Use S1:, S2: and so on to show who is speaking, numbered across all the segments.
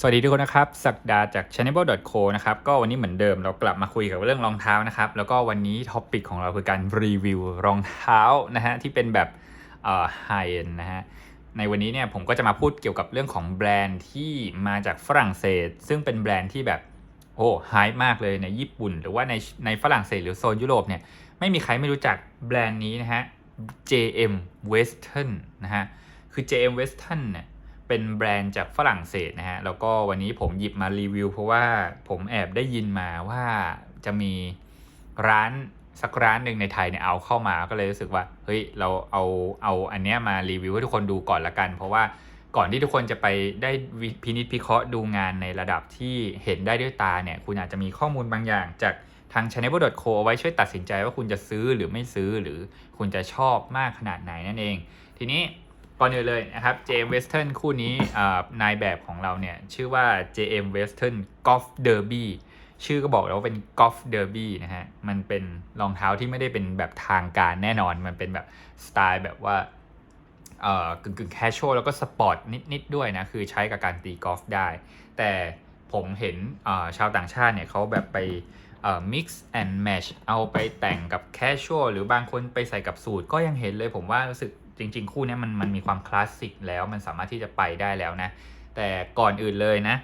S1: สวัสดีทุกคนนะครับ สักดาจาก channel.co นะครับ ก็วันนี้เหมือนเดิมเรากลับมาคุยกับเรื่องรองเท้านะครับ แล้วก็วันนี้ท็อปิกของเราคือการรีวิวรองเท้านะฮะที่เป็นแบบเอ่อไฮเอ็นนะฮะ ในวันนี้เนี่ยผมก็จะมาพูดเกี่ยวกับเรื่องของแบรนด์ที่มาจากฝรั่งเศส ซึ่งเป็นแบรนด์ที่แบบโอ้ไฮมากเลยในญี่ปุ่น หรือว่าในในฝรั่งเศสหรือโซนยุโรปเนี่ยไม่มีใครไม่รู้จักแบรนด์นี้นะฮะ JM Western นะฮะ คือ JM Western เนี่ย เป็นแบรนด์จากฝรั่งเศสนะฮะ แล้วก็วันนี้ผมหยิบมารีวิว เพราะว่าผมแอบได้ยินมาว่าจะมีร้านสักร้านหนึ่งในไทยเนี่ยเอาเข้ามาก็เลยรู้สึกว่า เฮ้ยเราเอาเอาอันเนี้ยมารีวิวให้ทุกคนดูก่อนละกัน เพราะว่าก่อนที่ทุกคนจะไปได้วิพินิจพิเคราะห์ดูงานในระดับที่เห็นได้ด้วยตาเนี่ย คุณอาจจะมีข้อมูลบางอย่างจากทาง channel.co เอาไว้ช่วยตัดสินใจว่าคุณจะซื้อหรือไม่ซื้อหรือคุณจะชอบมากขนาดไหนนั่นเอง ทีนี้ ก่อนอื่นเลยนะครับ JM Western คู่นี้นายแบบของเราเนี่ย ชื่อว่า JM Western Golf Derby ชื่อก็บอกแล้วว่าเป็น Golf Derby นะฮะ มันเป็นรองเท้าที่ไม่ได้เป็นแบบทางการแน่นอน มันเป็นแบบสไตล์แบบว่าเอ่อกึ่งกึ่งแคชชวลแล้วก็สปอร์ตนิด ๆ ด้วยนะ คือใช้กับการตีกอล์ฟได้ แต่ผมเห็นชาวต่างชาติเนี่ยเขาแบบไป mix and match เอาไปแต่งกับ casual หรือบางคนไปใส่กับสูทก็ยังเห็นเลยผมว่ารู้สึก จริง ๆ คู่นี้มันมันมีความคลาสสิกแล้วมันสามารถที่จะไปได้แล้วนะ แต่ก่อนอื่นเลยนะ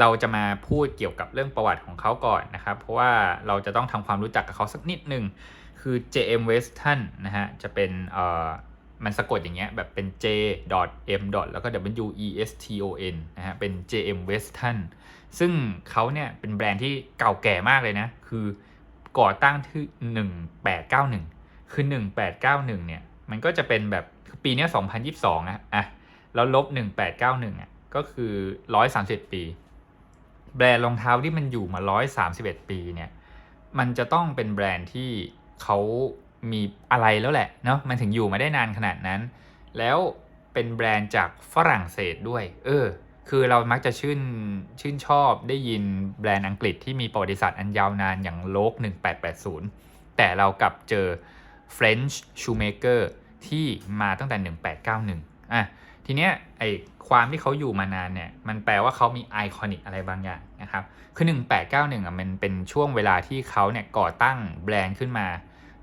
S1: เราจะมาพูดเกี่ยวกับเรื่องประวัติของเขาก่อนนะครับ เพราะว่าเราจะต้องทำความรู้จักกับเขาสักนิดหนึ่งคือ JM Weston นะฮะ จะเป็นเอ่อมันสะกดอย่างเงี้ยแบบเป็น J M แล้วก็ W E S T O N นะฮะ เป็น JM Weston ซึ่งเขาเนี่ยเป็นแบรนด์ที่เก่าแก่มากเลยนะ คือก่อตั้งที่ 1891 คือ 1891 เนี่ย มันก็จะเป็นแบบปีเนี้ย2022อะอะแล้วลบ1891อะก็คือ131ปี แบรนด์รองเท้าที่มันอยู่มา131ปีเนี่ยมันจะต้องเป็นแบรนด์ที่เขามีอะไรแล้วแหละเนาะมันถึงอยู่มาได้นานขนาดนั้น แล้วเป็นแบรนด์จากฝรั่งเศสด้วย เออ คือเรามักจะชื่นชื่นชอบได้ยินแบรนด์อังกฤษที่มีประวัติศาสตร์อันยาวนานอย่างโลก 1880 แต่เรากลับเจอ French Shoemaker ที่มาตั้งแต่ 1891อะทีเนี้ยไอความที่เขาอยู่มานานเนี่ยมันแปลว่าเขามีไอคอนิกอะไรบางอย่างนะครับคือ 1891อะมันเป็นช่วงเวลาที่เขาเนี่ยก่อตั้งแบรนด์ขึ้นมา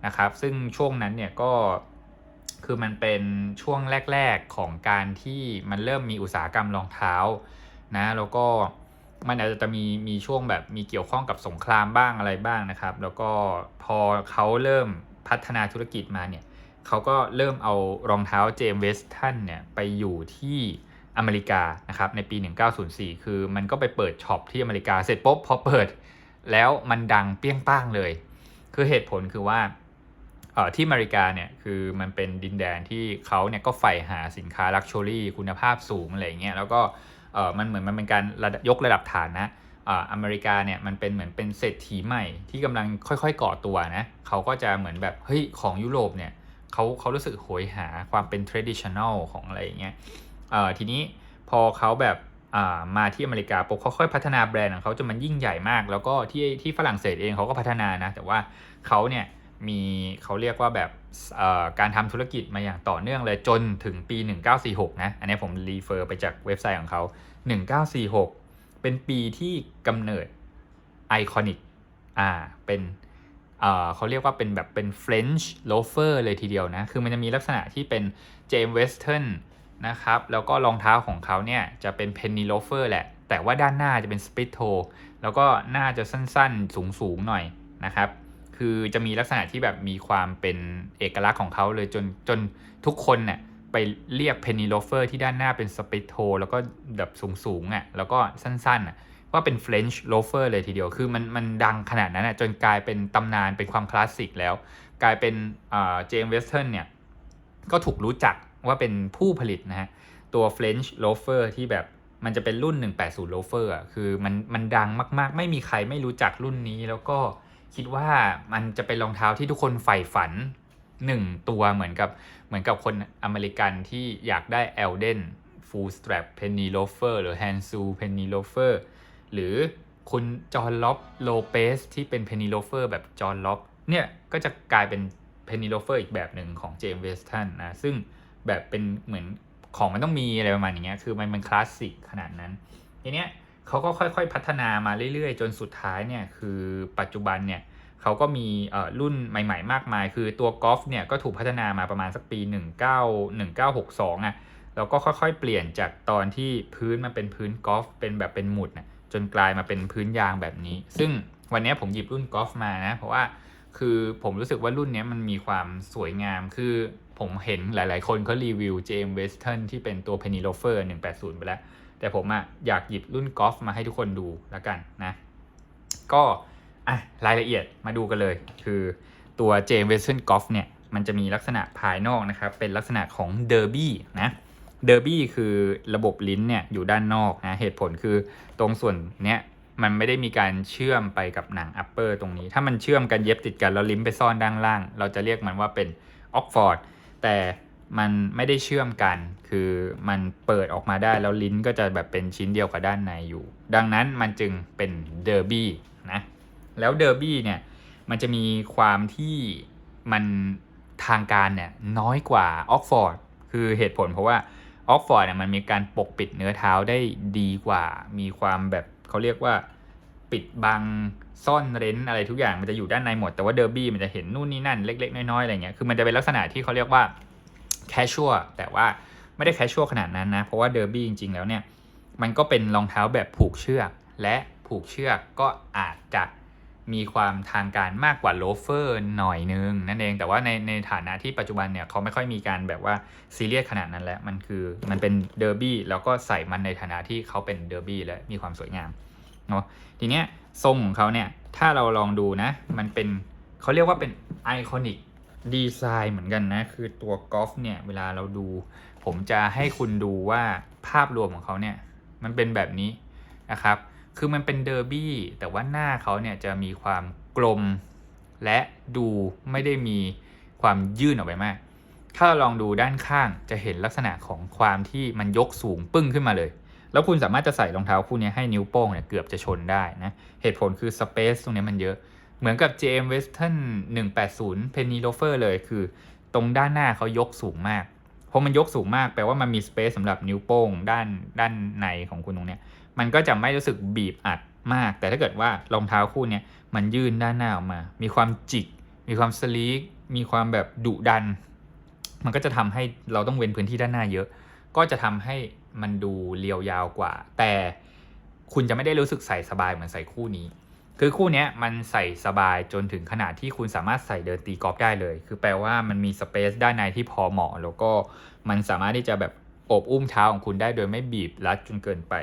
S1: นะครับซึ่งช่วงนั้นเนี่ยก็คือมันเป็นช่วงแรก ๆของการที่มันเริ่มมีอุตสาหกรรมรองเท้านะแล้วก็มันอาจจะมีมีช่วงแบบมีเกี่ยวข้องกับสงครามบ้างอะไรบ้างนะครับ แล้วก็พอเขาเริ่มพัฒนาธุรกิจมาเนี่ย เขาก็เริ่มเอารองเท้าเจมส์เวสตันเนี่ยไปอยู่ที่อเมริกานะครับในปี 1904 คือมันก็ไปเปิดช็อปที่อเมริกาเสร็จปุ๊บพอเปิดแล้วมันดังเปี้ยงป้างเลย คือเหตุผลคือว่าที่อเมริกาเนี่ยคือมันเป็นดินแดนที่เขาเนี่ยก็ใฝ่หาสินค้าลักชัวรี่คุณภาพสูงอะไรอย่างเงี้ยแล้วก็มันเหมือนมันเป็นการระดับยกระดับฐานนะอ่าอเมริกาเนี่ยมันเป็นเหมือนเป็นเศรษฐีใหม่ที่กำลังค่อยๆก่อตัวนะเขาก็จะเหมือนแบบเฮ้ยของยุโรปเนี่ย เขาเขารู้สึกโหยหาความเป็น traditional ของอะไรอย่างเงี้ยเอ่อทีนี้พอเขาแบบมาที่อเมริกาปุ๊บเขาค่อยพัฒนาแบรนด์ของเขาจนมันยิ่งใหญ่มาก แล้วก็ที่ที่ฝรั่งเศสเองเขาก็พัฒนานะ แต่ว่าเขาเนี่ยมีเขาเรียกว่าแบบการทำธุรกิจมาอย่างต่อเนื่องเลยจนถึงปี 1946 นะ อันนี้ผมรีเฟอร์ไปจากเว็บไซต์ของเขา 1946 เป็นปีที่กำเนิดไอคอนิกอ่าเป็น เเขาเรียกว่าเป็นแบบเป็น French loafer เลยทีเดียวนะ คือมันจะมีลักษณะที่เป็น James Weston นะครับ แล้วก็รองเท้าของเขาเนี่ยจะเป็น penny loafer แหละ แต่ว่าด้านหน้าจะเป็น split toe แล้วก็หน้าจะสั้นๆ สูงๆ หน่อยนะครับ คือจะมีลักษณะที่แบบมีความเป็นเอกลักษณ์ของเขาเลยจนจนทุกคนเนี่ยไปเรียก penny loafer ที่ด้านหน้าเป็น split toe แล้วก็แบบสูงๆอะ แล้วก็สั้นๆอะ ว่าเป็น French loafer เลยทีเดียว คือมันมันดังขนาดนั้นอะจนกลายเป็นตำนานเป็นความคลาสสิกแล้ว กลายเป็นเจมส์เวสเทิร์นเนี่ย ก็ถูกรู้จักว่าเป็นผู้ผลิตนะฮะ ตัว French loafer ที่แบบมันจะเป็นรุ่น 180 loafer อะคือมันมันดังมากๆ ไม่มีใครไม่รู้จักรุ่นนี้ แล้วก็คิดว่ามันจะเป็นรองเท้าที่ทุกคนใฝ่ฝันหนึ่งตัวเหมือนกับเหมือนกับคนอเมริกันที่อยากได้ Elden Full Strap Penny Loafer หรือ Hansu Penny Loafer หรือคุณจอห์นล็อบโลเปสที่เป็น Penny Loafer แบบจอห์นล็อบเนี่ยก็จะกลายเป็น Penny Loafer อีกแบบหนึ่งของเจมส์เวสตันนะซึ่งแบบเป็นเหมือนของมันต้องมีอะไรประมาณอย่างเงี้ยคือมันมันคลาสสิกขนาดนั้นทีเนี้ยเขาก็ค่อยๆพัฒนามาเรื่อยๆ จนสุดท้ายเนี่ยคือปัจจุบันเนี่ยเขาก็มีเอ่อรุ่นใหม่ ๆ มากมาย คือตัวกอล์ฟเนี่ยก็ถูกพัฒนามาประมาณสักปี 19 1962อะแล้วก็ค่อยๆ เปลี่ยนจากตอนที่พื้นมันเป็นพื้นกอล์ฟเป็นแบบเป็นหมุดนะ จนกลายมาเป็นพื้นยางแบบนี้ ซึ่งวันนี้ผมหยิบรุ่นกอล์ฟมานะ เพราะว่าคือผมรู้สึกว่ารุ่นนี้มันมีความสวยงาม คือผมเห็นหลายๆ คนเขารีวิว JM Western ที่เป็นตัว Penny Loafer 180 ไปแล้ว แต่ผมอะอยากหยิบรุ่นกอล์ฟมาให้ทุกคนดูแล้วกันนะ ก็อะรายละเอียดมาดูกันเลย คือตัว JM Weston Golf เนี่ย มันจะมีลักษณะภายนอกนะครับ เป็นลักษณะของเดอร์บี้นะ เดอร์บี้คือระบบลิ้นเนี่ยอยู่ด้านนอกนะเหตุผลคือตรงส่วนเนี้ยมันไม่ได้มีการเชื่อมไปกับหนังอัปเปอร์ตรงนี้ ถ้ามันเชื่อมกันเย็บติดกันแล้วลิ้นไปซ่อนด้านล่าง เราจะเรียกมันว่าเป็นออกฟอร์ดแต่มันไม่ได้เชื่อมกัน คือมันเปิดออกมาได้แล้วลิ้นก็จะแบบเป็นชิ้นเดียวกับด้านในอยู่ ดังนั้นมันจึงเป็นเดอร์บี้นะ แล้วเดอร์บี้เนี่ยมันจะมีความที่มันทางการเนี่ยน้อยกว่าออกฟอร์ด คือเหตุผลเพราะว่า ออกฟอร์ดเนี่ยมันมีการปกปิดเนื้อเท้าได้ดีกว่า มีความแบบเขาเรียกว่าปิดบังซ่อนเร้นอะไรทุกอย่างมันจะอยู่ด้านในหมด แต่ว่าเดอร์บี้มันจะเห็นนู่นนี่นั่นเล็ก ๆ น้อยๆอะไรเงี้ยคือมันจะเป็นลักษณะที่เขาเรียกว่าแคชชัวแต่ว่าไม่ได้แคชชัวขนาดนั้นนะ เพราะว่าเดอร์บี้จริง ๆ แล้วเนี่ย มันก็เป็นรองเท้าแบบผูกเชือก และผูกเชือกก็อาจจะ มีความทางการมากกว่าโลเฟอร์หน่อยนึงนั่นเองแต่ว่าในในฐานะที่ปัจจุบันเนี่ยเขาไม่ค่อยมีการแบบว่าซีเรียสขนาดนั้นแล้วมันคือมันเป็นเดอร์บี้แล้วก็ใส่มันในฐานะที่เขาเป็นเดอร์บี้และมีความสวยงามเนาะทีเนี้ยทรงของเขาเนี่ยถ้าเราลองดูนะมันเป็นเขาเรียกว่าเป็นไอคอนิกดีไซน์เหมือนกันนะ คือตัวกอล์ฟเนี่ยเวลาเราดู ผมจะให้คุณดูว่าภาพรวมของเขาเนี่ยมันเป็นแบบนี้นะครับ คือมันเป็นเดอร์บี้แต่ว่าหน้าเขาเนี่ยจะมีความกลมและดูไม่ได้มีความยื่นออกไปมาก ถ้าเราลองดูด้านข้างจะเห็นลักษณะของความที่มันยกสูงปึ้งขึ้นมาเลย แล้วคุณสามารถจะใส่รองเท้าคู่นี้ให้นิ้วโป้งเนี่ยเกือบจะชนได้นะ เหตุผลคือสเปซตรงนี้มันเยอะ เหมือนกับ JM Western 180 Penny Loafer เลยคือ ตรงด้านหน้าเขายกสูงมากพอมันยกสูงมากแปลว่ามันมีสเปซสำหรับนิ้วโป้งด้านด้านในของคุณตรงเนี้ย มันก็จะไม่รู้สึกบีบอัดมาก แต่ถ้าเกิดว่ารองเท้าคู่นี้มันยื่นด้านหน้าออกมา มีความจิก มีความสลีกมีความแบบดุดัน มันก็จะทำให้เราต้องเว้นพื้นที่ด้านหน้าเยอะ ก็จะทำให้มันดูเรียวยาวกว่า แต่คุณจะไม่ได้รู้สึกใส่สบายเหมือนใส่คู่นี้ คือคู่นี้มันใส่สบายจนถึงขนาดที่คุณสามารถใส่เดินตีกอล์ฟได้เลย คือแปลว่ามันมีสเปซด้านในที่พอเหมาะ แล้วก็มันสามารถที่จะแบบโอบอุ้มเท้าของคุณได้โดยไม่บีบรัดจนเกินไป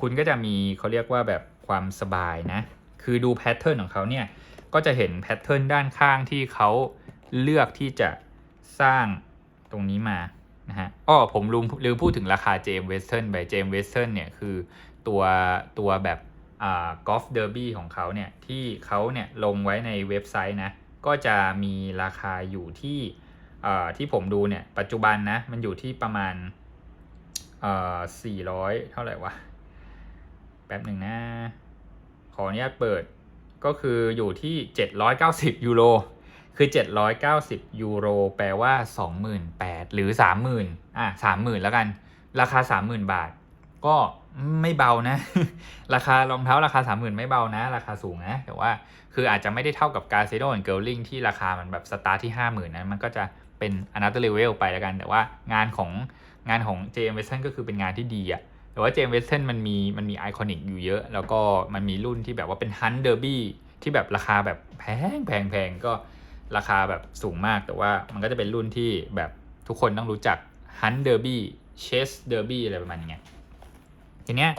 S1: คุณก็จะมีเขาเรียกว่าแบบความสบายนะ คือดูแพทเทิร์นของเขาเนี่ยก็จะเห็นแพทเทิร์นด้านข้างที่เขาเลือกที่จะสร้างตรงนี้มานะฮะอ้อผมลืมลืมพูดถึงราคา JM Western ไป JM Western เนี่ยคือตัวตัวแบบอ่ากอล์ฟเดอร์บี้ของเขาเนี่ยที่เขาเนี่ยลงไว้ในเว็บไซต์นะก็จะมีราคาอยู่ที่อ่าที่ผมดูเนี่ยปัจจุบันนะมันอยู่ที่ประมาณอ่า400 เท่าไหร่วะ ป๊บหนึ่งนะ ขออนุญาตเปิดก็คืออยู่ที่ 790 ยูโร คือ 790 ยูโร แปลว่า 28,000 หรือ 30,000อะ30,000 แล้วกัน ราคา 30,000 บาท ก็ไม่เบานะ ราคารองเท้าราคา 30,000 ไม่เบานะ ราคาสูงนะ แต่ว่า คืออาจจะไม่ได้เท่ากับการ z e r o and Girling ที่ราคามันแบบสตาร์ทที่ 50,000นะมันก็จะเป็น another level ไปแล้วกัน แต่ว่างานของงานของ JM Weston ก็คือเป็นงานที่ดีอะ แต่ว่าเจมส์เวสเทนมันมีมันมีไอคอนิกอยู่เยอะ แล้วก็มันมีรุ่นที่แบบว่าเป็นฮันเดอร์บี้ที่แบบราคาแบบแพงแพงแพงก็ราคาแบบสูงมากแต่ว่ามันก็จะเป็นรุ่นที่แบบทุกคนต้องรู้จักฮันเดอร์บี้เชสเดอร์บี้อะไรประมาณนี้ทีเนี้ย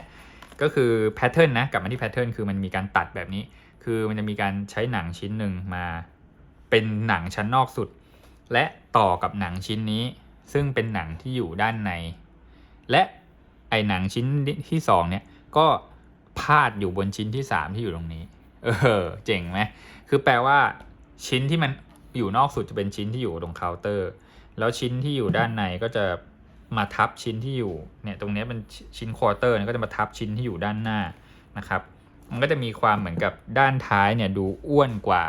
S1: ก็คือแพทเทิร์นนะกลับมาที่แพทเทิร์นคือมันมีการตัดแบบนี้ คือมันจะมีการใช้หนังชิ้นหนึ่งมาเป็นหนังชั้นนอกสุด และต่อกับหนังชิ้นนี้ ซึ่งเป็นหนังที่อยู่ด้านใน และ หนังชิ้นที่สองเนี่ยก็พาดอยู่บนชิ้นที่สามที่อยู่ตรงนี้ เออ เจ๋งไหมคือแปลว่า ชิ้นที่มันอยู่นอกสุดจะเป็นชิ้นที่อยู่ตรงเคาน์เตอร์ แล้วชิ้นที่อยู่ด้านในก็จะมาทับชิ้นที่อยู่เนี่ยตรงนี้เป็นชิ้นควอเตอร์ก็จะมาทับชิ้นที่อยู่ด้านหน้านะครับ มันก็จะมีความเหมือนกับด้านท้ายเนี่ยดูอ้วนกว่า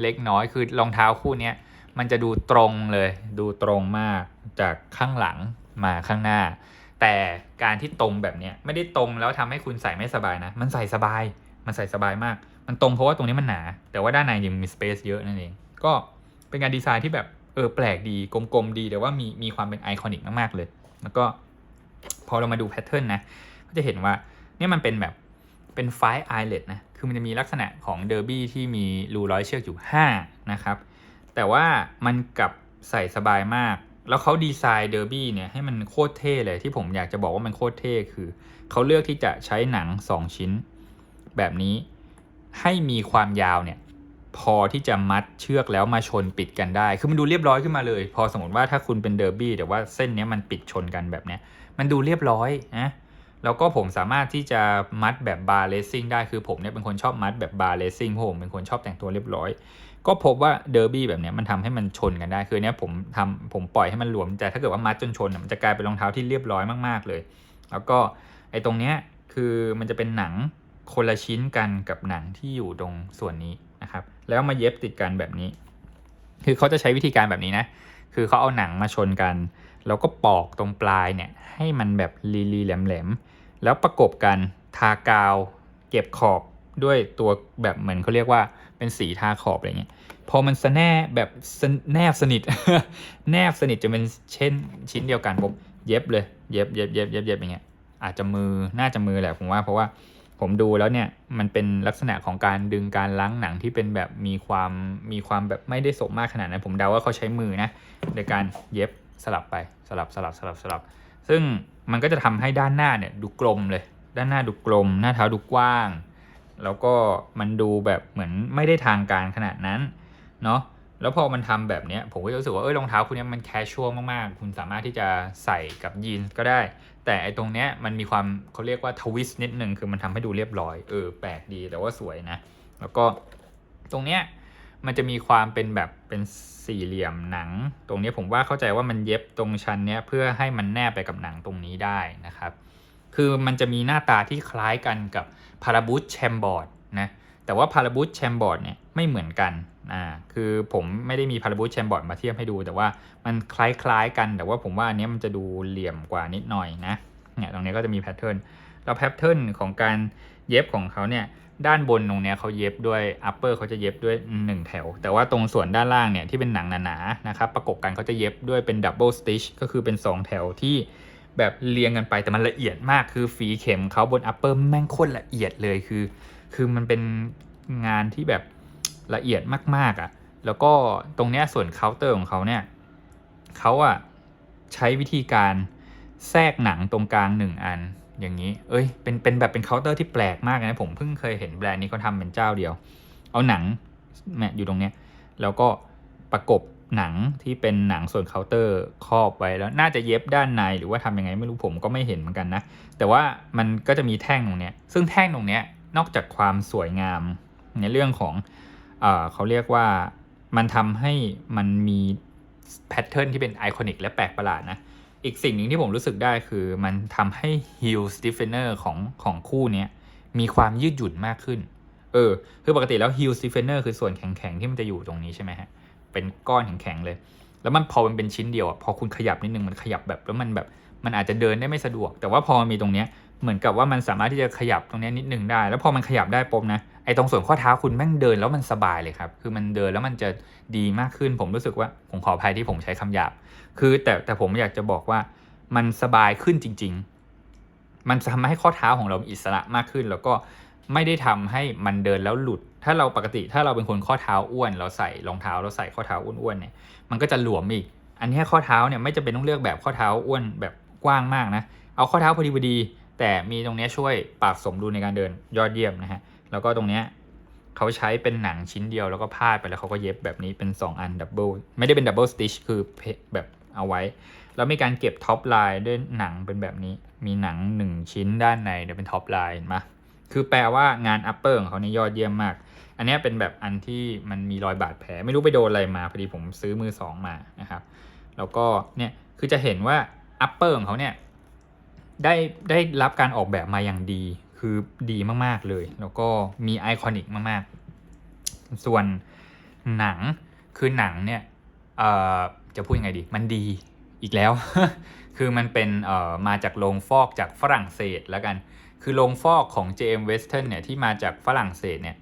S1: เล็กน้อยคือรองเท้าคู่นี้มันจะดูตรงเลย ดูตรงมากจากข้างหลังมาข้างหน้า แต่การที่ตรงแบบเนี้ยไม่ได้ตรงแล้วทำให้คุณใส่ไม่สบายนะ มันใส่สบาย มันใส่สบายมาก มันตรงเพราะว่าตรงนี้มันหนา แต่ว่าด้านในยังมีสเปซเยอะนั่นเอง ก็เป็นการดีไซน์ที่แบบเออแปลกดีกลมๆดีแต่ว่ามีมีความเป็นไอคอนิกมากๆเลย แล้วก็พอเรามาดูแพทเทิร์นนะ ก็จะเห็นว่าเนี่ยมันเป็นแบบเป็นไฟไอเล t นะ คือมันจะมีลักษณะของเดอร์บี้ที่มีรูร้อยเชือกอยู่ 5 นะครับ แต่ว่ามันกลับใส่สบายมาก แล้วเขาดีไซน์เดอร์บี้เนี่ยให้มันโคตรเท่เลยที่ผมอยากจะบอกว่ามันโคตรเท่คือ เขาเลือกที่จะใช้หนัง 2 ชิ้น แบบนี้ให้มีความยาวเนี่ยพอที่จะมัดเชือกแล้วมาชนปิดกันได้ คือมันดูเรียบร้อยขึ้นมาเลย พอสมมติว่าถ้าคุณเป็นเดอร์บี้แต่ว่าเส้นเนี้ยมันปิดชนกันแบบเนี้ยมันดูเรียบร้อยนะแล้วก็ผมสามารถที่จะมัดแบบบาร์เลสซิ่งได้คือผมเนี่ยเป็นคนชอบมัดแบบบาร์เลสซิ่งผมเป็นคนชอบแต่งตัวเรียบร้อย ก็พบว่าเดอร์บี้แบบนี้มันทำให้มันชนกันได้ คือเนี้ยผมทำผมปล่อยให้มันหลวมแต่ถ้าเกิดว่ามัดจนชนมันจะกลายเป็นรองเท้าที่เรียบร้อยมากๆเลย แล้วก็ไอ้ตรงเนี้ยคือมันจะเป็นหนังคนละชิ้นกันกับหนังที่อยู่ตรงส่วนนี้นะครับ แล้วมาเย็บติดกันแบบนี้ คือเขาจะใช้วิธีการแบบนี้นะ คือเขาเอาหนังมาชนกัน แล้วก็ปอกตรงปลายเนี่ยให้มันแบบรีๆแหลมๆแล้วประกบกันทากาว เก็บขอบด้วยตัวแบบเหมือนเขาเรียกว่า เป็นสีทาขอบอะไรเงี้ยพอมันสแนบแบบแนบสนิท แนบสนิทจะเป็นเช่นชิ้นเดียวกันผมเย็บเลยเย็บเย็บเย็บเย็บเย็บอย่างเงี้ยอาจจะมือน่าจะมือแหละผมว่าเพราะว่าผมดูแล้วเนี่ยมันเป็นลักษณะของการดึงการล้างหนังที่เป็นแบบมีความมีความแบบไม่ได้สมมากขนาดนั้น ผมเดาว่าเขาใช้มือนะในการเย็บสลับไปสลับสลับสลับสลับ ซึ่งมันก็จะทำให้ด้านหน้าเนี่ยดูกลมเลย ด้านหน้าดูกลม หน้าเท้าดูกว้าง แล้วก็มันดูแบบเหมือนไม่ได้ทางการขนาดนั้นเนาะแล้วพอมันทำแบบเนี้ยผมก็จะรู้สึกว่าเอ้ยรองเท้าคุณเนี้ยมันแคชชวลมากๆ คุณสามารถที่จะใส่กับยีนส์ก็ได้ แต่ไอ้ตรงเนี้ยมันมีความเขาเรียกว่าทวิสต์นิดนึงคือมันทำให้ดูเรียบร้อยเออแปลกดีแต่ว่าสวยนะ แล้วก็ตรงเนี้ยมันจะมีความเป็นแบบเป็นสี่เหลี่ยมหนัง ตรงเนี้ยผมว่าเข้าใจว่ามันเย็บตรงชั้นเนี้ยเพื่อให้มันแนบไปกับหนังตรงนี้ได้นะครับ คือมันจะมีหน้าตาที่คล้ายกันกับพาราบูชแชมบอร์ดนะแต่ว่าพาราบูชแชมบอร์ดเนี่ยไม่เหมือนกันอ่าคือผมไม่ได้มีพาราบูชแชมบอร์ดมาเทียบให้ดู แต่ว่ามันคล้ายๆกัน แต่ว่าผมว่าอันนี้มันจะดูเหลี่ยมกว่านิดหน่อยนะเนี่ยตรงนี้ก็จะมีแพทเทิร์นแล้วแพทเทิร์นของการเย็บของเขาเนี่ยด้านบนตรงเนี้ยเขาเย็บด้วยอัปเปอร์เขาจะเย็บด้วย 1 แถว แต่ว่าตรงส่วนด้านล่างเนี่ยที่เป็นหนังหนาๆนะครับประกบกันเขาจะเย็บด้วยเป็นดับเบิลสติชก็คือเป็น 2 แถวที่ แบบเรียงกันไปแต่มันละเอียดมากคือฝีเข็มเขาบนอัปเปอร์แม่งโคตรละเอียดเลยคือ คือมันเป็นงานที่แบบละเอียดมากๆอะ่ะ แล้วก็ตรงเนี้ยส่วนเคาน์เตอร์ของเขาเนี่ยเขาอะใช้วิธีการแทรกหนังตรงกลางหนึ่งอันอย่างนี้ เอ้ย เป็น เป็นแบบเป็นเคาน์เตอร์ที่แปลกมากนะ ผมเพิ่งเคยเห็นแบรนด์นี้เขาทำเป็นเจ้าเดียว เอาหนังแมอยู่ตรงเนี้ย แล้วก็ประกบ หนังที่เป็นหนังส่วนเคาน์เตอร์ครอบไว้แล้วน่าจะเย็บด้านในหรือว่าทำยังไงไม่รู้ผมก็ไม่เห็นเหมือนกันนะ แต่ว่ามันก็จะมีแท่งตรงเนี้ยซึ่งแท่งตรงเนี้ยนอกจากความสวยงาม ในเรื่องของเออเขาเรียกว่ามันทำให้มันมีแพทเทิร์นที่เป็นไอคอนิกและแปลกประหลาดนะอีกสิ่งหนึ่งที่ผมรู้สึกได้คือมันทำให้ heel stiffener ของของคู่เนี้ยมีความยืดหยุ่นมากขึ้น เออ คือปกติแล้ว heel stiffener คือส่วนแข็งๆ ที่มันจะอยู่ตรงนี้ใช่ไหมฮะ เป็นก้อนแข็งๆเลย แล้วมันพอมันเป็นชิ้นเดียวอะพอคุณขยับนิดนึงมันขยับแบบแล้วมันแบบมันอาจจะเดินได้ไม่สะดวก แต่ว่าพอมันมีตรงเนี้ยเหมือนกับว่ามันสามารถที่จะขยับตรงเนี้ยนิดนึงได้ แล้วพอมันขยับได้ปุ๊บนะไอ้ตรงส่วนข้อเท้าคุณแม่งเดินแล้วมันสบายเลยครับ คือมันเดินแล้วมันจะดีมากขึ้น ผมรู้สึกว่าผมขออภัยที่ผมใช้คำหยาบ คือแต่แต่ผมอยากจะบอกว่ามันสบายขึ้นจริง ๆ มันทำให้ข้อเท้าของเราอิสระมากขึ้น แล้วก็ไม่ได้ทำให้มันเดินแล้วหลุด ถ้าเราปกติถ้าเราเป็นคนข้อเท้าอ้วน เราใส่รองเท้าเราใส่ข้อเท้าอ้วนๆเนี่ยมันก็จะหลวมอีก อันนี้ข้อเท้าเนี่ยไม่จำเป็นต้องเลือกแบบข้อเท้าอ้วนแบบกว้างมากนะเอาข้อเท้าพอดีพอดี แต่มีตรงเนี้ยช่วยปรับสมดุลในการเดินยอดเยี่ยมนะฮะแล้วก็ตรงเนี้ยเขาใช้เป็นหนังชิ้นเดียวแล้วก็พาดไปแล้วเขาก็เย็บแบบนี้เป็น 2 อันดับเบิลไม่ได้เป็นดับเบิลสติชคือแบบเอาไว้ แล้วมีการเก็บท็อปไลน์ด้วยหนังเป็นแบบนี้มีหนัง 1 ชิ้นด้านในเดี๋ยวเป็นท็อปไลน์เห็นไหมคือแปลว่างานอัปเปอร์ของเขานี่ยอดเยี่ยมมาก อันนี้เป็นแบบอันที่มันมีรอยบาดแผลไม่รู้ไปโดนอะไรมาพอดีผมซื้อมือสองมานะครับแล้วก็เนี่ยคือจะเห็นว่าอัปเปอร์ของเขาเนี่ยได้ได้รับการออกแบบมาอย่างดี คือดีมากๆเลย แล้วก็มีไอคอนิกมากๆ ส่วนหนังคือหนังเนี่ยจะพูดยังไงดี มันดีอีกแล้ว คือมันเป็นมาจากโรงฟอกจากฝรั่งเศสแล้วกัน คือโรงฟอกของ JM Western เนี่ยที่มาจากฝรั่งเศสเนี่ย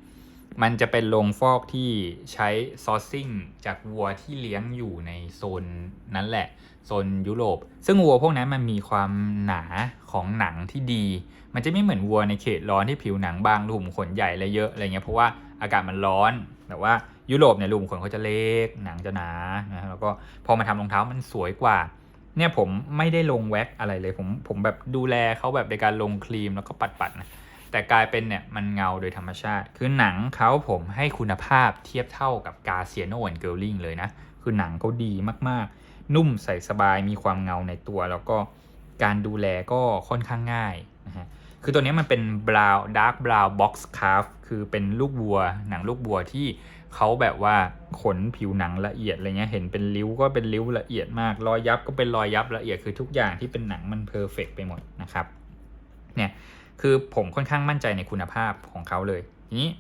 S1: มันจะเป็นโรงฟอกที่ใช้ซอร์ซิ่งจากวัวที่เลี้ยงอยู่ในโซนนั้นแหละ โซนยุโรป ซึ่งวัวพวกนั้นมันมีความหนาของหนังที่ดี มันจะไม่เหมือนวัวในเขตร้อนที่ผิวหนังบางรูขุมขนใหญ่และเยอะอะไรเงี้ย เพราะว่าอากาศมันร้อน แต่ว่ายุโรปเนี่ยรูขุมขนเขาจะเล็ก หนังจะหนานะแล้วก็พอมาทำรองเท้ามันสวยกว่า เนี่ยผมไม่ได้ลงแว็กอะไรเลย ผมผมแบบดูแลเขาแบบในการลงครีมแล้วก็ปัดๆนะ แต่กลายเป็นเนี่ยมันเงาโดยธรรมชาติ คือหนังเขาผมให้คุณภาพเทียบเท่ากับกาเซียโนแอนเกิลลิงเลยนะ คือหนังเขาดีมากๆ นุ่มใส่สบายมีความเงาในตัว แล้วก็การดูแลก็ค่อนข้างง่ายนะฮะคือตัวนี้มันเป็นบราวน์ดาร์กบราวน์บ็อกซ์คาฟคือเป็นลูกวัว หนังลูกวัวที่เขาแบบว่าขนผิวหนังละเอียดอะไรเงี้ยเห็นเป็นริ้วก็เป็นริ้วละเอียดมาก รอยยับก็เป็นรอยยับละเอียดคือทุกอย่างที่เป็นหนังมันเพอร์เฟกไปหมดนะครับเนี่ย คือผมค่อนข้างมั่นใจในคุณภาพของเขาเลย ทีนี้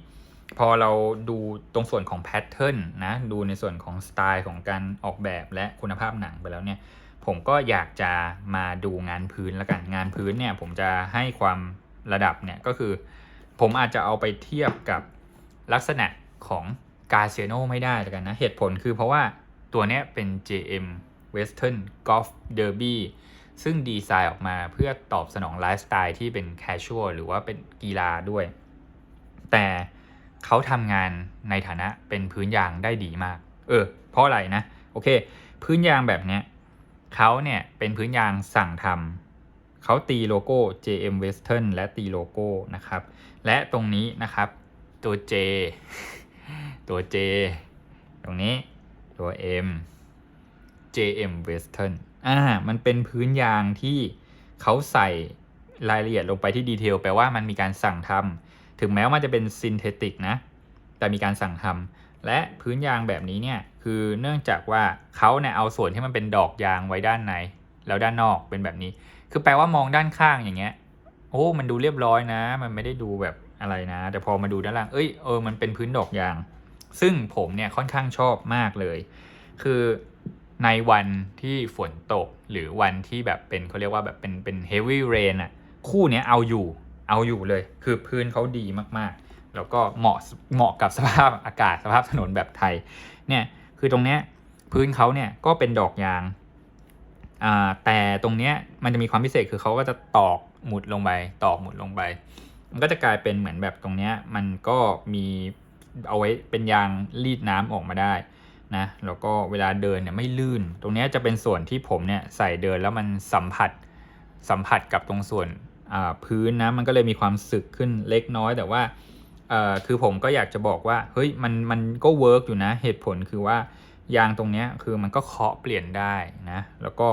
S1: พอเราดูตรงส่วนของแพทเทิร์นนะ ดูในส่วนของสไตล์ของการออกแบบและคุณภาพหนังไปแล้วเนี่ย ผมก็อยากจะมาดูงานพื้นล้วกัน งานพื้นเนี่ยผมจะให้ความระดับเนี่ยก็คือ ผมอาจจะเอาไปเทียบกับลักษณะของกาเซียโนไม่ได้แล้วกันนะ เหตุผลคือเพราะว่าตัวเนี้ยเป็น JM Western Golf Derby ซึ่งดีไซน์ออกมาเพื่อตอบสนองไลฟ์สไตล์ที่เป็นแคชชวลหรือว่าเป็นกีฬาด้วย แต่เขาทำงานในฐานะเป็นพื้นยางได้ดีมาก เออ เพราะอะไรนะ โอเค พื้นยางแบบเนี้ยเขาเนี่ยเป็นพื้นยางสั่งทำเขาตีโลโก้ JM Western และตีโลโก้นะครับ และตรงนี้นะครับ ตัว J ตัว J ตรงนี้ตัว M JM Western อ่า มันเป็นพื้นยางที่เขาใส่รายละเอียดลงไปที่ดีเทลแปลว่ามันมีการสั่งทำถึงแม้ว่ามันจะเป็นซินเทติกนะ แต่มีการสั่งทำและพื้นยางแบบนี้เนี่ย คือเนื่องจากว่าเขาเนี่ยเอาส่วนที่มันเป็นดอกยางไว้ด้านใน แล้วด้านนอกเป็นแบบนี้ คือแปลว่ามองด้านข้างอย่างเงี้ย โอ้ มันดูเรียบร้อยนะ มันไม่ได้ดูแบบอะไรนะ แต่พอมาดูด้านล่าง เอ้ย เออ มันเป็นพื้นดอกยาง ซึ่งผมเนี่ยค่อนข้างชอบมากเลย คือ ในวันที่ฝนตกหรือวันที่แบบเป็นเขาเรียกว่าแบบเป็นเป็น heavy rain อะคู่เนี้ยเอาอยู่เอาอยู่เลย คือพื้นเขาดีมากๆ แล้วก็เหมาะเหมาะกับสภาพอากาศสภาพถนนแบบไทยเนี่ยคือตรงเนี้ยพื้นเขาเนี่ยก็เป็นดอกยางอ่าแต่ตรงเนี้ยมันจะมีความพิเศษคือเขาก็จะตอกหมุดลงไปตอกหมุดลงไป มันก็จะกลายเป็นเหมือนแบบตรงเนี้ยมันก็มีเอาไว้เป็นยางรีดน้ำออกมาได้ นะแล้วก็เวลาเดินเนี่ยไม่ลื่น ตรงนี้จะเป็นส่วนที่ผมเนี่ยใส่เดินแล้วมันสัมผัสสัมผัสกับตรงส่วนพื้นนะมันก็เลยมีความสึกขึ้นเล็กน้อยแต่ว่าคือผมก็อยากจะบอกว่าเฮ้ยมันมันก็เวิร์กอยู่นะเหตุผลคือว่ายางตรงนี้คือมันก็เคาะเปลี่ยนได้นะแล้วก็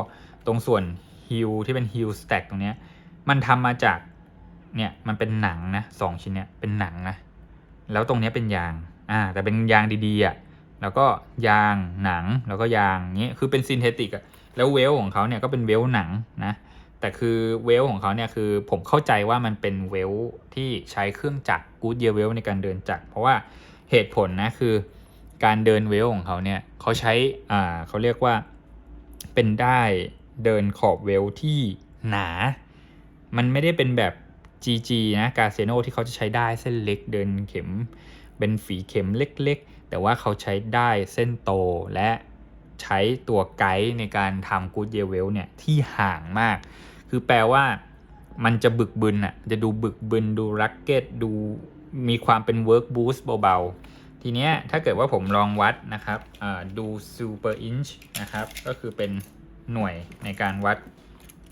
S1: ตรงส่วนฮิลที่เป็นฮิลสแต็กตรงนี้มันทำมาจากเนี่ยมันเป็นหนังนะสองชิ้นเนี่ยเป็นหนังนะแล้วตรงนี้เป็นยางอ่าแต่เป็นยางดีๆอะ แล้วก็ยางหนังแล้วก็ยางเงี้ยคือเป็นซินเทติกอะแล้วเวลของเขาเนี่ยก็เป็นเวลหนังนะแต่คือเวลของเขาเนี่ยคือผมเข้าใจว่ามันเป็นเวลที่ใช้เครื่องจักรกูดเยเวลในการเดินจักรเพราะว่าเหตุผลนะคือการเดินเวลของเขาเนี่ยเขาใช้อ่าเขาเรียกว่าเป็นได้เดินขอบเวลที่หนา มันไม่ได้เป็นแบบ GG นะกาเซโนที่เขาจะใช้ได้เส้นเล็กเดินเข็ม เป็นฝีเข็มเล็กๆ แต่ว่าเขาใช้ได้เส้นโตและใช้ตัวไกด์ในการทำกูดเยเวลเนี่ยที่ห่างมาก คือแปลว่ามันจะบึกบึนอะจะดูบึกบึนดูรักเก็ตดูมีความเป็นเวิร์กบูสต์เบาๆ ทีเนี้ยถ้าเกิดว่าผมลองวัดนะครับอ่าดู super inch นะครับ ก็คือเป็นหน่วยในการวัด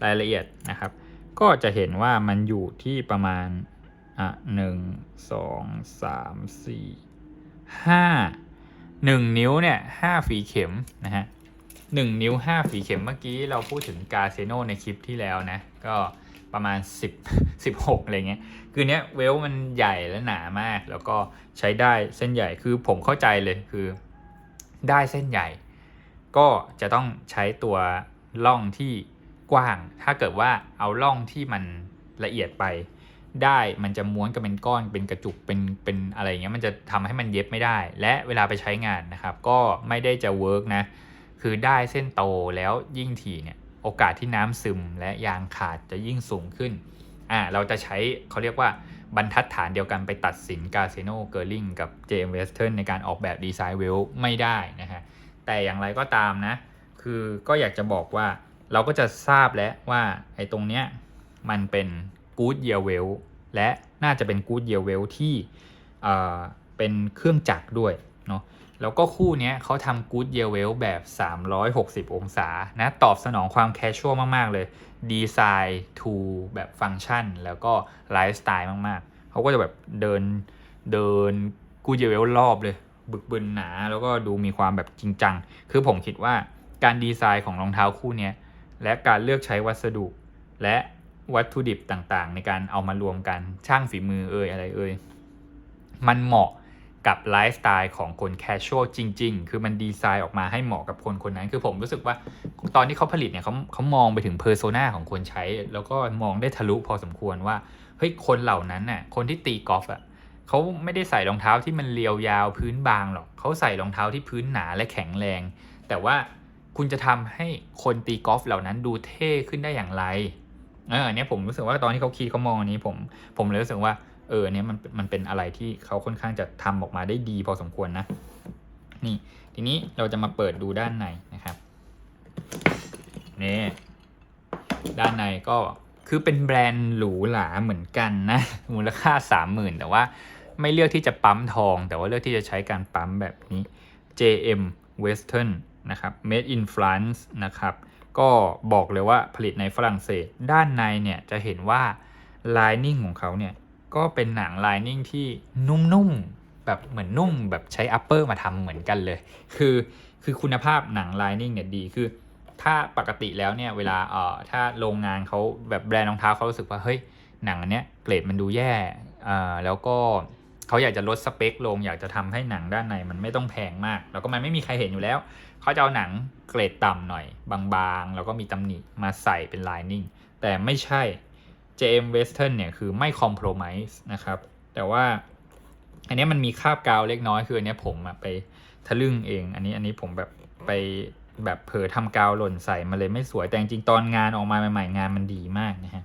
S1: รายละเอียดนะครับ ก็จะเห็นว่ามันอยู่ที่ประมาณอะหนึ่งสองสามสี่ ห้าหนึ่งนิ้วเนี่ยห้าฝีเข็มนะฮะหนึ่งนิ้วห้าฝีเข็มเมื่อกี้เราพูดถึงกาเซโนในคลิปที่แล้วนะ ก็ประมาณ 10 16อะไรเงี้ย คือเนี้ยเวลมันใหญ่และหนามาก แล้วก็ใช้ได้เส้นใหญ่คือผมเข้าใจเลยคือได้เส้นใหญ่ ก็จะต้องใช้ตัวล่องที่กว้าง ถ้าเกิดว่าเอาล่องที่มันละเอียดไป ได้มันจะม้วนกันเป็นก้อนเป็นกระจุกเป็นเป็นอะไรอย่างเงี้ยมันจะทำให้มันเย็บไม่ได้ และเวลาไปใช้งานนะครับ ก็ไม่ได้จะเวิร์กนะคือได้เส้นโตแล้วยิ่งถี่เนี่ยโอกาสที่น้ำซึมและยางขาดจะยิ่งสูงขึ้นอ่าเราจะใช้เขาเรียกว่าบรรทัดฐานเดียวกันไปตัดสินกาเซโนเกอร์ลิงกับเจมส์เวสเทิร์นในการออกแบบดีไซน์เวลไม่ได้นะฮะแต่อย่างไรก็ตามนะ คือก็อยากจะบอกว่าเราก็จะทราบแล้วว่าไอ้ตรงเนี้ยมันเป็น กู๊ดเยียเวลและน่าจะเป็นกู๊ดเยียเวลที่เป็นเครื่องจักรด้วยเนาะแล้วก็คู่นี้เขาทำกู๊ดเย w เวลแบบ 360 องศานะตอบสนองความแคชชวลมาก ๆ เลย ดีไซน์ทูแบบฟังก์ชัน แล้วก็ไลฟ์สไตล์มาก ๆ เขาก็จะแบบเดินเดินกู๊ดเย w เวลรอบเลย บึกบึนหนา แล้วก็ดูมีความแบบจริงจัง คือผมคิดว่าการดีไซน์ของรองเท้าคู่นี้และการเลือกใช้วัสดุ และ วัตถุดิบต่างๆ ในการเอามารวมกันช่างฝีมือเอ่ยอะไรเอ่ยมันเหมาะกับไลฟ์สไตล์ของคนแคชชวลจริง ๆ คือมันดีไซน์ออกมาให้เหมาะกับคนคนนั้น คือผมรู้สึกว่าตอนที่เขาผลิตเนี่ยเขาเขามองไปถึงเพอร์โซนาของคนใช้ แล้วก็มองได้ทะลุพอสมควรว่าเฮ้ยคนเหล่านั้นน่ะคนที่ตีกอล์ฟอะเขาไม่ได้ใส่รองเท้าที่มันเรียวยาวพื้นบางหรอกเขาใส่รองเท้าที่พื้นหนาและแข็งแรง แต่ว่าคุณจะทำให้คนตีกอล์ฟเหล่านั้นดูเท่ขึ้นได้อย่างไร เออเนี่ยผมรู้สึกว่าตอนที่เขาคิดเขามองอันนี้ผมผมเลยรู้สึกว่าเออเนี่ยมันมันเป็นอะไรที่เขาค่อนข้างจะทำออกมาได้ดีพอสมควรนะ นี่ทีนี้เราจะมาเปิดดูด้านในนะครับนี่ด้านในก็คือเป็นแบรนด์หรูหราเหมือนกันนะมูลค่า 30,000 แต่ว่าไม่เลือกที่จะปั๊มทอง แต่ว่าเลือกที่จะใช้การปั๊มแบบนี้ JM Western นะครับ Made in France นะครับ ก็บอกเลยว่าผลิตในฝรั่งเศส ด้านในเนี่ยจะเห็นว่า lining ของเขาเนี่ยก็เป็นหนัง lining ที่นุ่มๆแบบเหมือนนุ่มแบบใช้ upper มาทำเหมือนกันเลย คือคือคุณภาพหนัง lining เนี่ยดีคือถ้าปกติแล้วเนี่ยเวลาเอ่อถ้าโรงงานเขาแบบแบรนด์รองเท้าเขารู้สึกว่าเฮ้ยหนังอันเนี้ยเกรดมันดูแย่อ่าแล้วก็เขาอยากจะลดสเปคลง อยากจะทำให้หนังด้านในมันไม่ต้องแพงมาก แล้วก็มันไม่มีใครเห็นอยู่แล้ว เขาจะเอาหนังเกรดต่ำหน่อย บางๆ แล้วก็มีตำหนิมาใส่เป็น lining แต่ไม่ใช่ JM Western เนี่ยคือไม่ compromise นะครับ แต่ว่าอันนี้มันมีคาบกาวเล็กน้อยคืออันนี้ผมอะไปทะลึ่งเอง อันนี้อันนี้ผมแบบไปแบบเผลอทำกาวหล่นใส่มาเลยไม่สวยแต่จริงๆตอนงานออกมาใหม่ๆงานมันดีมากนะฮะ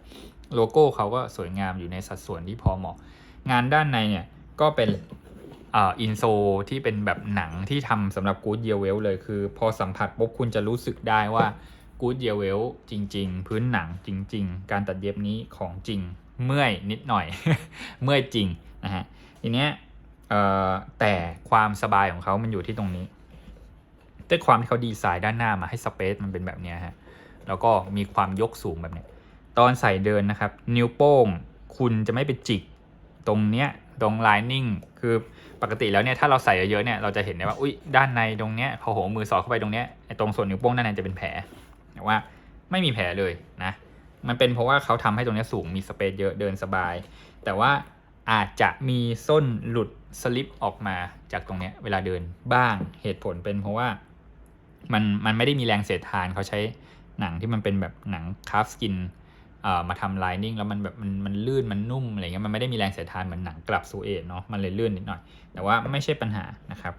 S1: โลโก้เขาก็สวยงามอยู่ในสัดส่วนที่พอเหมาะ งานด้านในเนี่ยก็เป็น อินโซที่เป็นแบบหนังที่ทำสำหรับกู๊ดเย w เวลเลยคือ พอสัมผัสปุ๊บคุณจะรู้สึกได้ว่ากู๊ดเย w เวลจริง ๆ พื้นหนังจริง ๆ การตัดเย็บนี้ของจริงเมื่อยนิดหน่อย เมื่อยจริงนะฮะทีเนี้ยแต่ความสบายของเขามันอยู่ที่ตรงนี้ด้วยความที่เขาดีไซน์ด้านหน้ามาให้สเปซมันเป็นแบบเนี้ยฮะแล้วก็มีความยกสูงแบบเนี้ยตอนใส่เดินนะครับ นิ้วโป้ง คุณจะไม่ไปจิกตรงเนี้ย ตรง lining คือปกติแล้วเนี่ยถ้าเราใส่เยอะๆเนี่ยเราจะเห็นได้ว่าอุ้ยด้านในตรงเนี้ยพอหัวมือสอดเข้าไปตรงเนี้ยไอ้ตรงส่วนนิ้วโป้งด้านในจะเป็นแผลแต่ว่าไม่มีแผลเลยนะมันเป็นเพราะว่าเขาทำให้ตรงนี้สูงมีสเปซเยอะเดินสบาย แต่ว่าอาจจะมีส้นหลุดสลิปออกมาจากตรงเนี้ยเวลาเดินบ้างเหตุผลเป็นเพราะว่ามันมันไม่ได้มีแรงเสียดทานเขาใช้หนังที่มันเป็นแบบหนังคาฟสกิน มาทำไลนิ่งแล้วมันแบบมันมันลื่นมันนุ่มอะไรเงี้ยมันไม่ได้มีแรงเสียดทานเหมือนหนังกลับซูเอตเนาะมันเลยลื่นนิดหน่อย แต่ว่าไม่ใช่ปัญหานะครับ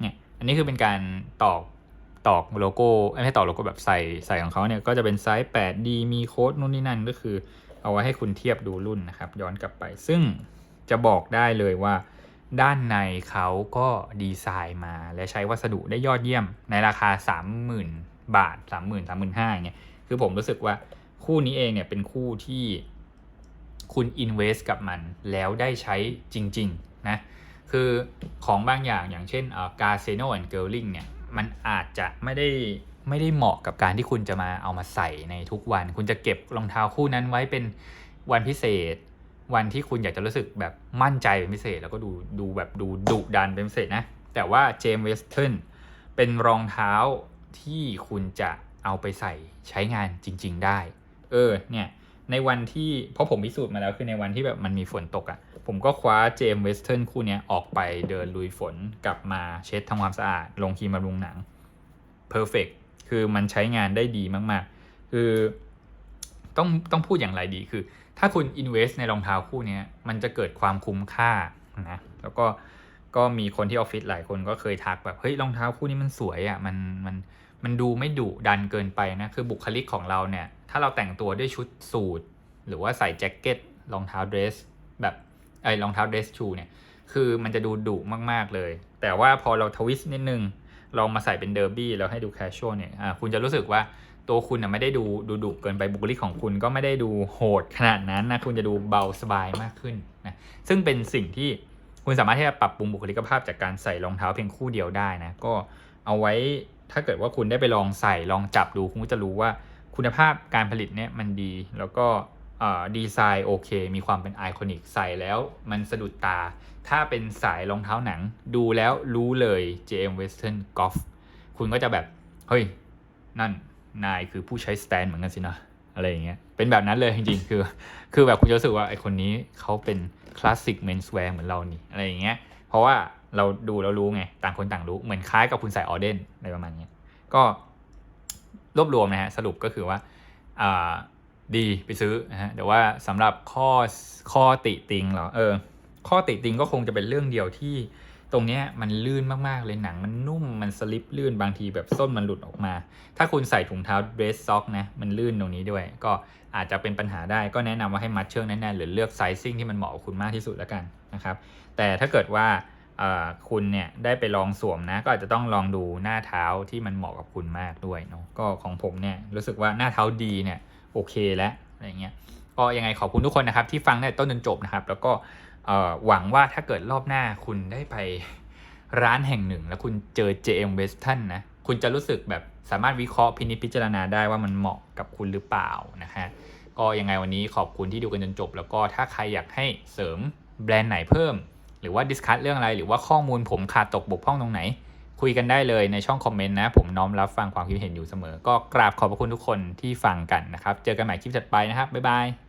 S1: เนี่ยอันนี้คือเป็นการตอกตอกโลโก้ไม่ใช่ตอกโลโก้แบบใส่ใส่ของเขาเนี่ยก็จะเป็นไซส์ 8D มีโค้ดนู่นนี่นั่นก็คือ เอาไว้ให้คุณเทียบดูรุ่นนะครับ ย้อนกลับไป ซึ่งจะบอกได้เลยว่า ด้านในเขาก็ดีไซน์มา และใช้วัสดุได้ยอดเยี่ยมในราคา 30,000 บาท 30,000 35,000เนี่ยคือผมรู้สึกว่า คู่นี้เองเนี่ยเป็นคู่ที่คุณ invest กับมันแล้วได้ใช้จริงๆนะคือของบางอย่างอย่างเช่นกาเซโนแอนเกิลลิงเนี่ยมันอาจจะไม่ได้ไม่ได้เหมาะกับการที่คุณจะมาเอามาใส่ในทุกวัน คุณจะเก็บรองเท้าคู่นั้นไว้เป็นวันพิเศษ วันที่คุณอยากจะรู้สึกแบบมั่นใจเป็นพิเศษ แล้วก็ดูดูแบบดูดุดันเป็นพิเศษนะ แต่ว่าเจมส์เวสเทิร์นเป็นรองเท้าที่คุณจะเอาไปใส่ใช้งานจริง ๆ ได้ เออเนี่ยในวันที่เพราะผมพิสูจน์มาแล้วคือในวันที่แบบมันมีฝนตกอะ่ะ ผมก็คว้าเจมเวสเทิร์นคู่นี้ออกไปเดินลุยฝนกลับมาเช็ดทำความสะอาด ลงครีมบำรุงหนังเพอร์เฟกคือมันใช้งานได้ดีมาก ๆ คือต้องต้องพูดอย่างไรดีคือ ถ้าคุณ invest ในรองเท้าคู่นี้มันจะเกิดความคุ้มค่านะแล้วก็ก็มีคนที่ออฟฟิศหลายคนก็เคยทักแบบเฮ้ยรองเท้าคู่นี้มันสวยอะ่ะมันมันมันดูไม่ดุดันเกินไปนะคือบุคลิกของเราเนี่ย ถ้าเราแต่งตัวด้วยชุดสูทหรือว่าใส่แจ็คเก็ตรองเท้าเดรส แบบไอ้รองเท้าเดรสชูเนี่ยคือมันจะดูดุมาก ๆ เลย แต่ว่าพอเราทวิสต์นิดนึงลองมาใส่เป็นเดอร์บี้แล้วให้ดูแคชชวลเนี่ยคุณจะรู้สึกว่าตัวคุณนะไม่ได้ดูดูดุเกินไปบุคลิกของคุณก็ไม่ได้ดูโหดขนาดนั้นนะคุณจะดูเบาสบายมากขึ้นนะซึ่งเป็นสิ่งที่คุณสามารถที่จะปรับปรุงบุคลิกภาพจากการใส่รองเท้าเพียงคู่เดียวได้นะก็เอาไว้ถ้าเกิดว่าคุณได้ไปลองใส่ลองจับดูคุณก็จะรู้ว่า คุณภาพการผลิตเนี่ยมันดีแล้วก็ดีไซน์โอเค มีความเป็นไอคอนิกใส่แล้วมันสะดุดตา ถ้าเป็นสายรองเท้าหนัง ดูแล้วรู้เลย JM Western Golf คุณก็จะแบบ เฮ้ย นั่นนายคือผู้ใช้สแตนเหมือนกันสินะ อะไรอย่างเงี้ยเป็นแบบนั้นเลยจริงๆ คือ คือแบบคุณจะรู้สึกว่าไอคนนี้เขาเป็นคลาสสิกเมนส์แวร์เหมือนเรานี่ อะไรอย่างเงี้ยเพราะว่าเราดูแล้วรู้ไง ต่างคนต่างรู้เหมือนคล้ายกับคุณใส่ออเดนอะไรประมาณนี้ก็ รวบรวมนะฮะสรุปก็คือว่าอ่าดีไปซื้อนะฮะแต่ว่าสำหรับข้อข้อติติงเหรอเออข้อติติงก็คงจะเป็นเรื่องเดียวที่ตรงเนี้ยมันลื่นมากๆเลยหนังมันนุ่มมันสลิปลื่นบางทีแบบส้นมันหลุดออกมา ถ้าคุณใส่ถุงเท้าเดรสซ็อกนะมันลื่นตรงนี้ด้วย ก็อาจจะเป็นปัญหาได้ก็แนะนำว่าให้มัดเชือกแน่นๆหรือเลือกไซซิ่งที่มันเหมาะกับคุณมากที่สุดแล้วกันนะครับแต่ถ้าเกิดว่า คุณเนี่ยได้ไปลองสวมนะ ก็อาจจะต้องลองดูหน้าเท้าที่มันเหมาะกับคุณมากด้วยเนาะก็ของผมเนี่ยรู้สึกว่าหน้าเท้าดีเนี่ยโอเคแล้วอะไรเงี้ยก็ยังไงขอบคุณทุกคนนะครับที่ฟังได้ต้นจนจบนะครับ แล้วก็หวังว่าถ้าเกิดรอบหน้าคุณได้ไปร้านแห่งหนึ่ง แล้วคุณเจอ JM Western นะคุณจะรู้สึกแบบสามารถวิเคราะห์พินิจพิจารณาได้ว่ามันเหมาะกับคุณหรือเปล่านะฮะก็ยังไงวันนี้ขอบคุณที่ดูกันจนจบ แล้วก็ถ้าใครอยากให้เสริมแบรนด์ไหนเพิ่ม หรือว่าดิสคัทเรื่องอะไรหรือว่าข้อมูลผมขาดตกบกพร่องตรงไหน คุยกันได้เลยในช่องคอมเมนต์นะ ผมน้อมรับฟังความคิดเห็นอยู่เสมอ ก็กราบขอบพระคุณทุกคนที่ฟังกันนะครับ เจอกันใหม่คลิปถัดไปนะครับบ๊ายบาย